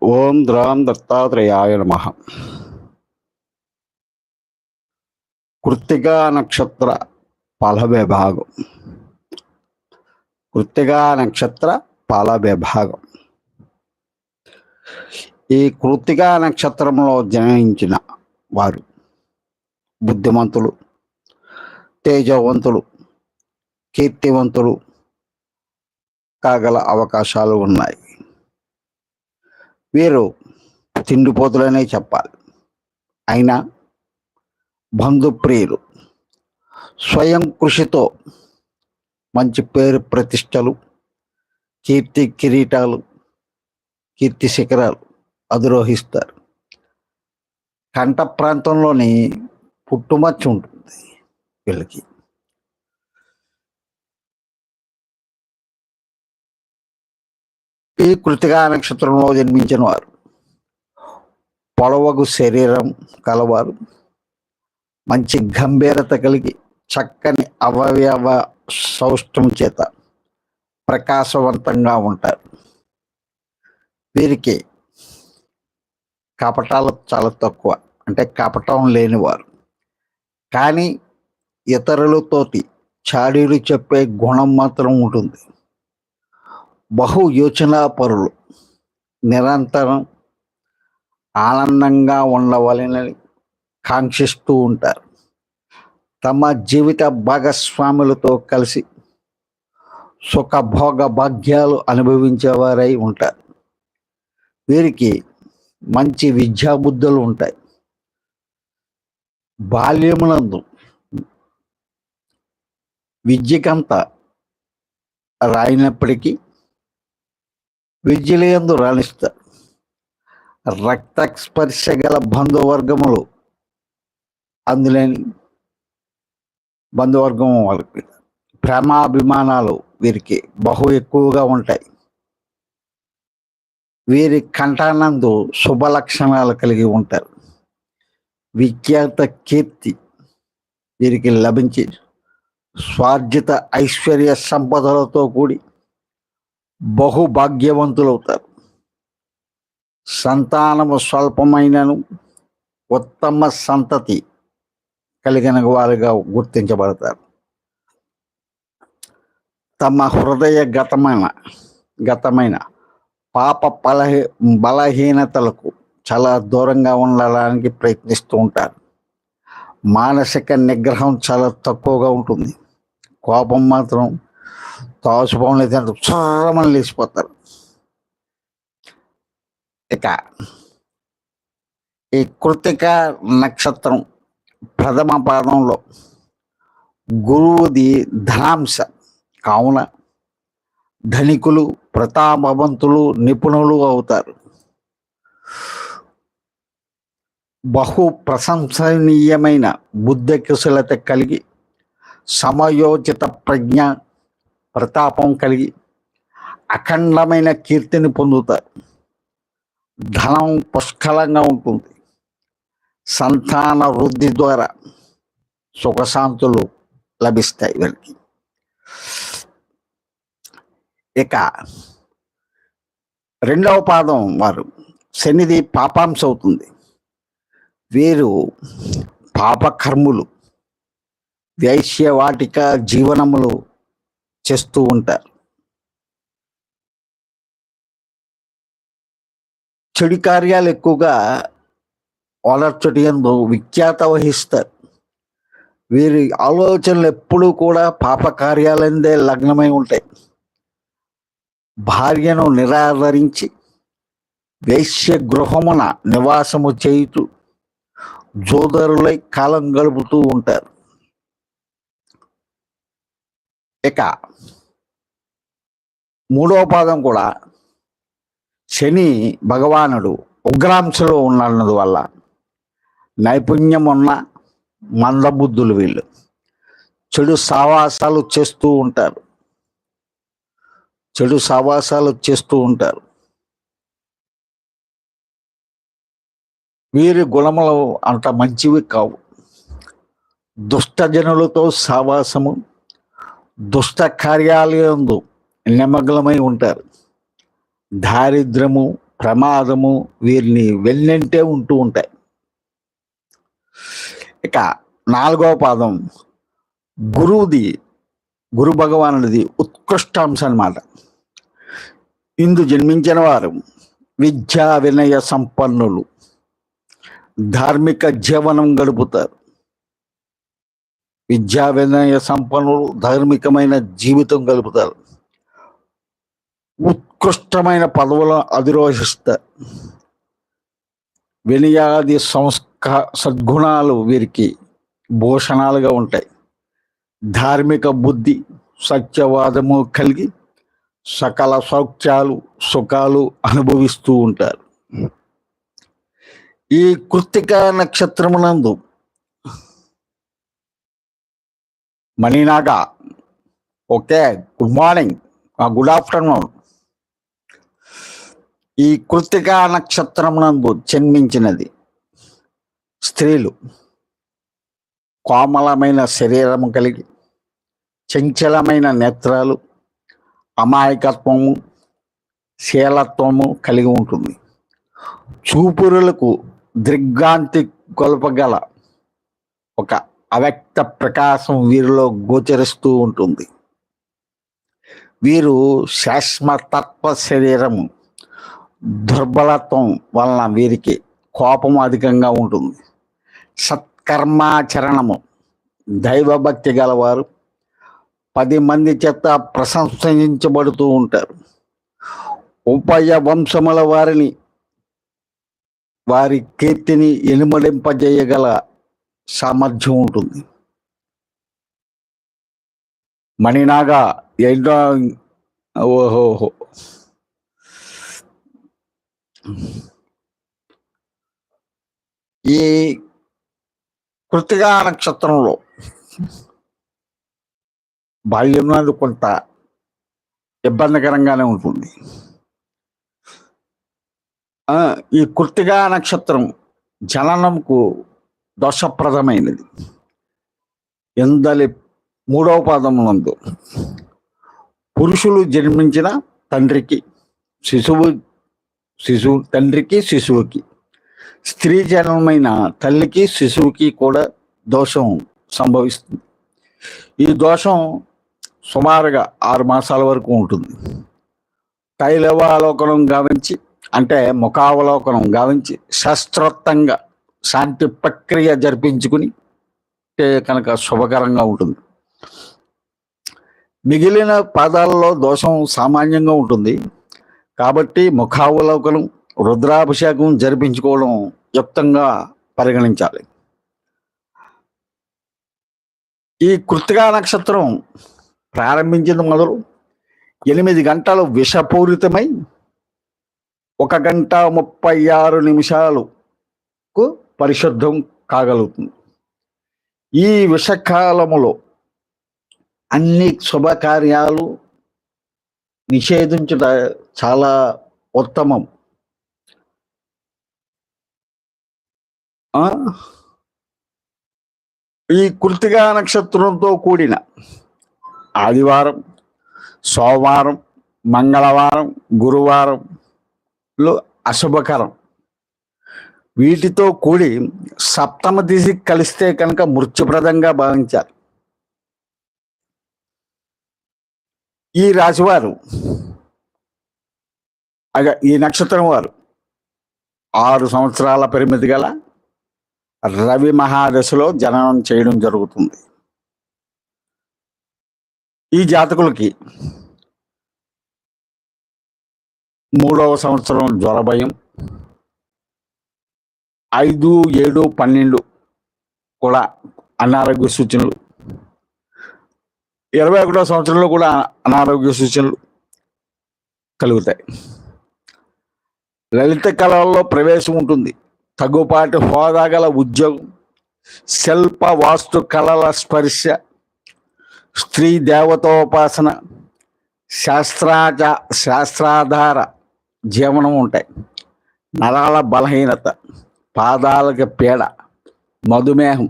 ఓం ద్రాం దత్తాత్రేయాయ నమ. కృత్తికా నక్షత్ర ఫల విభాగం కృత్తికా నక్షత్ర ఫల విభాగం ఈ కృత్తికా నక్షత్రంలో జన్మించిన వారు బుద్ధిమంతులు తేజవంతులు కీర్తివంతులు కాగల అవకాశాలు ఉన్నాయి. వీరు తిండిపోతులనే చెప్పాలి. అయినా బంధుప్రియులు స్వయం కృషితో మంచి పేరు ప్రతిష్టలు కీర్తి కిరీటాలు కీర్తి శిఖరాలు అధిరోహిస్తారు. కంఠ ప్రాంతంలోని పుట్టుమచ్చ ఉంటుంది వీళ్ళకి. ఈ కృతిగా నక్షత్రంలో జన్మించిన వారు. పొడవగు శరీరం కలవారు. మంచి గంభీరత కలిగి చక్కని అవయవ సౌష్టం చేత ప్రకాశవంతంగా ఉంటారు. వీరికి కపటాలు చాలా తక్కువ అంటే కపటం లేనివారు. కానీ ఇతరులతోటి చాడీలు చెప్పే గుణం మాత్రం ఉంటుంది. బహు యోచనాపరులు నిరంతరం ఆనందంగా ఉండవలనని కాంక్షిస్తూ ఉంటారు. తమ జీవిత భాగస్వాములతో కలిసి సుఖభోగ భాగ్యాలు అనుభవించేవారై ఉంటారు. వీరికి మంచి విద్యాబుద్ధులు ఉంటాయి. బాల్యమునందు విద్యకంత రాయినప్పటికీ విద్యలందు రాణిస్తారు రక్త స్పర్శ గల బంధువర్గములు అందులేని బంధువర్గం వాళ్ళకి. ప్రేమాభిమానాలు వీరికి బహు ఎక్కువగా ఉంటాయి. వీరి కంఠానందు శుభ లక్షణాలు కలిగి ఉంటారు. విఖ్యాత కీర్తి వీరికి లభించి స్వార్జిత ఐశ్వర్య సంపదలతో కూడి బహుభాగ్యవంతులవుతారు. సంతానము స్వల్పమైనను ఉత్తమ సంతతి కలిగిన వారుగా గుర్తించబడతారు. తమ హృదయ గతమైన గతమైన పాప బలహీ బలహీనతలకు చాలా దూరంగా ఉండడానికి ప్రయత్నిస్తూ ఉంటారు. మానసిక నిగ్రహం చాలా తక్కువగా ఉంటుంది. కోపం మాత్రం తాసుపం లేదంటే చర్రమని లేచిపోతారు. ఇక ఈ కృతిక నక్షత్రం ప్రథమ పాదంలో గురువుది ధనాంశ. కావున ధనికులు ప్రతాపవంతులు నిపుణులు అవుతారు. బహు ప్రశంసనీయమైన బుద్ధ కుశలత కలిగి సమయోచిత ప్రజ్ఞ ప్రతాపం కలిగి అఖండమైన కీర్తిని పొందుతారు. ధనం పుష్కలంగా ఉంటుంది. సంతాన వృద్ధి ద్వారా సుఖశాంతులు లభిస్తాయి వీళ్ళకి. ఇక రెండవ పాదం వారు శనిది పాపాంశ అవుతుంది వీరు పాపకర్ములు వైశ్యవాటిక జీవనములు చేస్తూ ఉంటారు. చెడు కార్యాలు ఎక్కువగా వలర్చటి ఎందు విఖ్యాత వహిస్తారు. వీరి ఆలోచనలు ఎప్పుడూ కూడా పాప కార్యాలందే లగ్నమై ఉంటాయి. భార్యను నిరాదరించి వేశ్య గృహమున నివాసము చేయుతూ జోదరులై కాలం గడుపుతూ ఉంటారు. ఇక మూడవ పాదం కూడా శని భగవానుడు ఉగ్రాంశలో ఉన్నది వల్ల నైపుణ్యం ఉన్న మందబుద్ధులు వీళ్ళు. చెడు సావాసాలు చేస్తూ ఉంటారు. చెడు సావాసాలు చేస్తూ ఉంటారు. వీరి గుణములు అంత మంచివి కావు. దుష్టజనులతో సావాసము దుష్ట కార్యాలయందు నిమగ్నమై ఉంటారు. దారిద్రము ప్రమాదము వీరిని వెన్నంటే ఉంటూ ఉంటాయి. ఇక నాలుగవ పాదం గురువుది గురు భగవానుడిది ఉత్కృష్టాంశం అన్నమాట ఇందు జన్మించిన వారు విద్యా వినయ సంపన్నులు. ధార్మిక జీవనం గడుపుతారు. విద్యా వినయ సంపన్నులు ధార్మికమైన జీవితం గలుపుతారు. ఉత్కృష్టమైన పదవులను అధిరోహిస్తారు వినయాది సంస్కా సద్గుణాలు వీరికి భూషణాలుగా ఉంటాయి. ధార్మిక బుద్ధి సత్యవాదము కలిగి సకల సౌఖ్యాలు సుఖాలు అనుభవిస్తూ ఉంటారు. ఈ కృత్తిక నక్షత్రమునందు మణినాట okay good morning good afternoon ఈ కృతిక నక్షత్రం నందు జన్మించినది స్త్రీలు. కోమలమైన శరీరము కలిగి చంచలమైన నేత్రాలు అమాయకత్వము శీలత్వము కలిగి ఉంటుంది. చూపురులకు దిగ్గాంతి కొలపగల అవ్యక్త ప్రకాశం వీరిలో గోచరిస్తూ ఉంటుంది. వీరు శాశ్వతత్వ శరీరము దుర్బలత్వం వలన వీరికి కోపం అధికంగా ఉంటుంది. సత్కర్మాచరణము దైవభక్తి గలవారు పది మంది చేత ప్రశంసించబడుతూ ఉంటారు. ఉపయ వంశముల వారిని వారి కీర్తిని ఎనుమడింపజేయగల సామర్థ్యం ఉంటుంది. మణినాగా ఏంటో ఓహోహో ఈ కృతిగా నక్షత్రంలో బాల్యంలో కొంత ఇబ్బందికరంగానే ఉంటుంది. ఈ కృతిగా నక్షత్రం జననంకు దోషప్రదమైనది ఎందలి మూడవ పాదమునందు పురుషులు జన్మించిన తండ్రికి శిశువు శిశువు తండ్రికి శిశువుకి స్త్రీ జన్మమైన తల్లికి శిశువుకి కూడా దోషం సంభవిస్తుంది. ఈ దోషం సుమారుగా ఆరు మాసాల వరకు ఉంటుంది. తైలవాలోకనం గావించి అంటే ముఖావలోకనం గావించి శాస్త్రోక్తంగా శాంతి ప్రక్రియ జరిపించుకుని అంటే కనుక శుభకరంగా ఉంటుంది. మిగిలిన పాదాలలో దోషం సామాన్యంగా ఉంటుంది. కాబట్టి ముఖావలోకనం రుద్రాభిషేకం జరిపించుకోవడం యుక్తంగా పరిగణించాలి. ఈ కృతికా నక్షత్రం ప్రారంభించిన మొదలు ఎనిమిది గంటలు విషపూరితమై ఒక గంట ముప్పై ఆరు నిమిషాలకు పరిశుద్ధం కాగలుగుతుంది. ఈ విషకాలములో అన్ని శుభకార్యాలు నిషేధించుట చాలా ఉత్తమం. ఈ కృతిగా నక్షత్రంతో కూడిన ఆదివారం సోమవారం మంగళవారం గురువారంలో అశుభకరం. వీటితో కూడి సప్తమ దిశ కలిస్తే కనుక మృత్యుప్రదంగా భావించాలి. ఈ రాశివారు అగా ఈ నక్షత్రం వారు ఆరు సంవత్సరాల పరిమితి గల రవి మహాదశలో జననం చేయడం జరుగుతుంది. ఈ జాతకులకి మూడవ సంవత్సరం జ్వరభయం ఐదు ఏడు పన్నెండు కూడా అనారోగ్య సూచనలు. ఇరవై ఒకటో సంవత్సరంలో కూడా అనారోగ్య సూచనలు కలుగుతాయి. లలిత కళల్లో ప్రవేశం ఉంటుంది. తగ్గుపాటి హోదా గల ఉద్యోగం శిల్ప వాస్తు కళల స్పర్శ స్త్రీ దేవతోపాసన శాస్త్రాచ శాస్త్రాధార జీవనం ఉంటాయి. నరాల బలహీనత పాదాలకు పీడ మధుమేహం.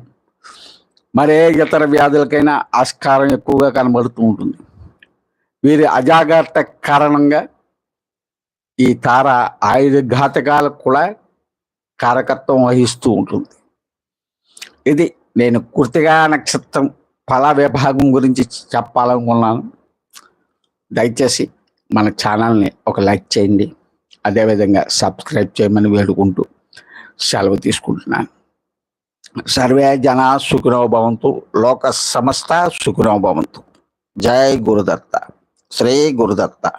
మరే ఇతర వ్యాధులకైనా ఆస్కారం ఎక్కువగా కనబడుతూ ఉంటుంది. వీరి అజాగ్రత్త కారణంగా ఈ తార ఆయుధ ఘాతకాలకు కూడా కారకత్వం వహిస్తూ ఉంటుంది. ఇది నేను కృతిగా నక్షత్రం ఫల విభాగం గురించి చెప్పాలనుకున్నాను. దయచేసి మన ఛానల్ని ఒక లైక్ చేయండి. అదేవిధంగా సబ్స్క్రైబ్ చేయమని వేడుకుంటూ సెలవు తీసుకుంటున్నాను. సర్వే జన సుఖినో భవంతు లోక సమస్త సుఖినో భవంతు. జై గురుదత్త. శ్రీ గురుదత్త.